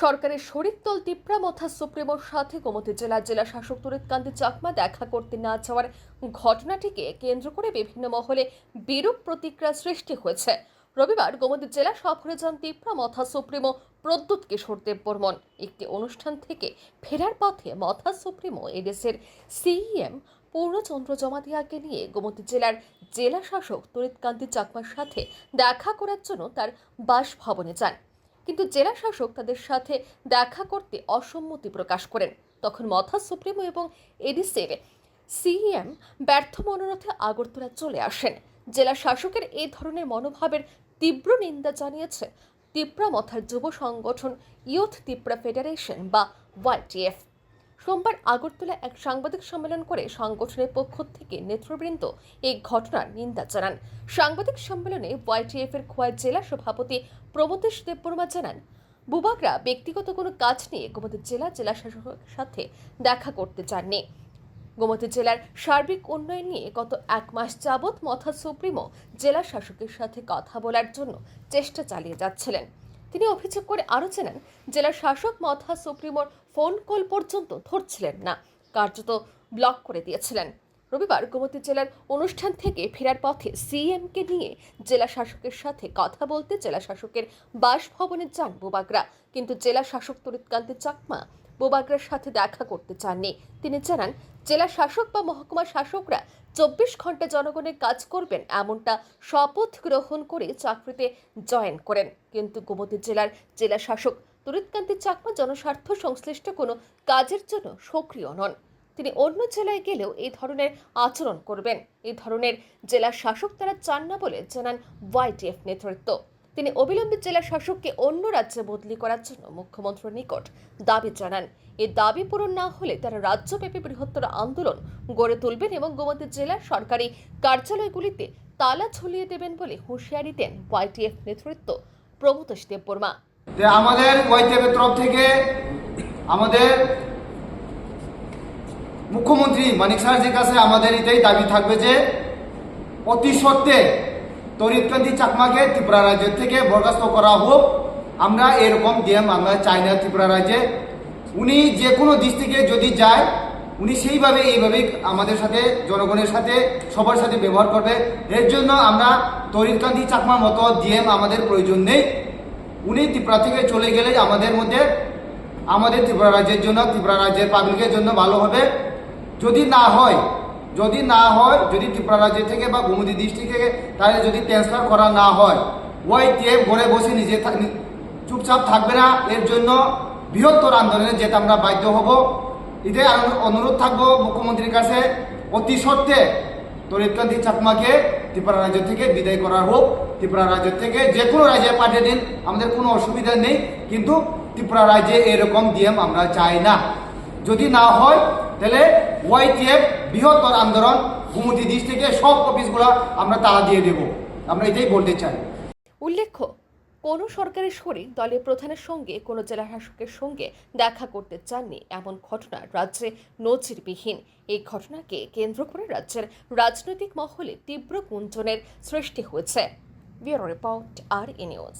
সরকারের শরিক দল তিপ্রা মথা সুপ্রিমোর সাথে গোমতী জেলার জেলা শাসক তরিৎকান্তি চাকমা দেখা করতে না যাওয়ার ঘটনাটিকে কেন্দ্র করে বিভিন্ন মহলে বিরূপ প্রতিক্রিয়া সৃষ্টি হয়েছে। রবিবার গোমতী জেলা সফরে যান তিপ্রা মথা সুপ্রিমো প্রদ্যুৎ কিশোর দেববর্মন। একটি অনুষ্ঠান থেকে ফেরার পথে মথা সুপ্রিমো এদেশের সিইএম পূর্ণচন্দ্র জমাতিয়াকে নিয়ে গোমতী জেলার জেলা শাসক তরিৎকান্তি চাকমার সাথে দেখা করার জন্য তার বাসভবনে যান। কিন্তু জেলা শাসক তাদের সাথে দেখা করতে অসম্মতি প্রকাশ করেন। তখন মথা সুপ্রিমো এবং এডিসির সিএম ব্যর্থ মনোরথে আগরতলা চলে আসেন। জেলা শাসকের এই ধরনের মনোভাবের তীব্র নিন্দা জানিয়েছে তিপ্রা মথার যুব সংগঠন ইয়ুথ তিপ্রা ফেডারেশন বা ওয়াইটিএফ সোমবার আগরতলা এক সাংবাদিক সম্মেলন করে সংগঠনের পক্ষ থেকে নেতৃবৃন্দ এই ঘটনার নিন্দা জানান। সাংবাদিক সম্মেলনে ওয়াইটিএফ এর খোয়াই জেলা সভাপতি প্রমতেশ দেববর্মা জানান বুবাকরা ব্যক্তিগত কোনো কাজ নিয়ে গোমতী জেলা জেলা শাসকের সাথে দেখা করতে চাননি। গোমতী জেলার সার্বিক উন্নয়ন নিয়ে গত এক মাস যাবৎ মথা সুপ্রিমো জেলা শাসকের সাথে কথা বলার জন্য চেষ্টা চালিয়ে যাচ্ছিলেন। তিনি অভিযোগ করে আরও জানান জেলার শাসক মথা সুপ্রিমোর ফোন কল পর্যন্ত ধরছিলেন না, কার্যত ব্লক করে দিয়েছিলেন। রবিবার গোমতী জেলার অনুষ্ঠান থেকে ফেরার পথে সিএমকে নিয়ে জেলা শাসকের সাথে কথা বলতে জেলা শাসকের বাসভবনে যান বুবাগরা। কিন্তু জেলা শাসক তরিৎকান্তি চাকমা বুবাগরার সাথে দেখা করতে চাননি। তিনি জানান, জেলা শাসক বা মহকুমা শাসকরা চব্বিশ ঘণ্টা জনগণের কাজ করবেন এমনটা শপথ গ্রহণ করে চাকরিতে জয়েন করেন। কিন্তু গোমতী জেলার জেলা শাসক তরিৎকান্তি চাকমা জনস্বার্থ সংশ্লিষ্ট কোনো কাজের জন্য সক্রিয় নন। তিনি অন্য জেলায় গেলেও এই ধরনের আচরণ করবেন। এই ধরনের জেলা শাসক তারা চান না বলে জানান ওয়াইটিএফ নেতৃত্ব। তিনি অবিলম্বে জেলা শাসককে অন্য রাজ্যে বদলি করার জন্য মুখ্যমন্ত্রীর নিকট দাবি জানান। এই দাবি পূরণ না হলে তারা রাজ্যব্যাপী বৃহত্তর আন্দোলন গড়ে তুলবেন এবং গোমতী জেলার সরকারি কার্যালয়গুলিতে তালা ঝুলিয়ে দেবেন বলে হুঁশিয়ারি দেন ওয়াইটিএফ নেতৃত্ব প্রমোতোষ দেববর্মা। যে আমাদের ওয়াইটিএফের তরফ থেকে আমাদের মুখ্যমন্ত্রী মানিক সাহাজির কাছে আমাদের এটাই দাবি থাকবে যে অতি সত্ত্বে তরিৎকান্তি চাকমাকে ত্রিপুরা রাজ্যের থেকে বরখাস্ত করা হোক। আমরা এরকম ডিএম আমরা চাই না ত্রিপুরা রাজ্যে। উনি যে কোনো ডিস্ট্রিক্টে যদি যায়, উনি সেইভাবে এইভাবেই আমাদের সাথে, জনগণের সাথে, সবার সাথে ব্যবহার করবে। এর জন্য আমরা তরিৎকান্তি চাকমার মতো ডিএম আমাদের প্রয়োজন নেই। উনি ত্রিপুরা থেকে চলে গেলে আমাদের মধ্যে, আমাদের ত্রিপুরা রাজ্যের জন্য, ত্রিপুরা রাজ্যের পাবলিকের জন্য ভালো হবে। যদি না হয়, যদি না হয়, যদি ত্রিপুরা রাজ্য থেকে বা গোমতী ডিস্ট্রিক্ট থেকে তাহলে যদি ট্রান্সফার করা না হয় ওই টিএফ ঘরে বসে নিজে চুপচাপ থাকবে না। এর জন্য বৃহত্তর আন্দোলনে যেতে আমরা বাধ্য হব। এটাই অনুরোধ থাকব মুখ্যমন্ত্রীর কাছে। অতি সত্ত্বে তরিৎকান্তি চাকমাকে ত্রিপুরা রাজ্য থেকে বিদায় করা হোক। ত্রিপুরা রাজ্য থেকে যে কোনো রাজ্যে পাঠিয়ে দিন। আমাদের কোনো অসুবিধা নেই। কিন্তু ত্রিপুরা রাজ্যে এরকম ডিএম আমরা চাই না। যদি না হয়, তাহলে ওয়াইটিএফ বৃহত্তর আন্দোলন, গুমতি ডিস্ট্রিক্টে সব অফিসগুলো আমরা তালা দিয়ে দেব। আমরা এটাই বলতে চাই। উল্লেখ্য কোনো সরকারি শরীর দলের প্রধানের সঙ্গে, কোনো জেলা শাসকের সঙ্গে দেখা করতে চাননি এমন ঘটনা রাজ্যে নজিরবিহীন। এই ঘটনাকে কেন্দ্র করে রাজ্যের রাজনৈতিক মহলে তীব্র গুঞ্জনের সৃষ্টি হয়েছে। রিপোর্ট আর ই নিউজ।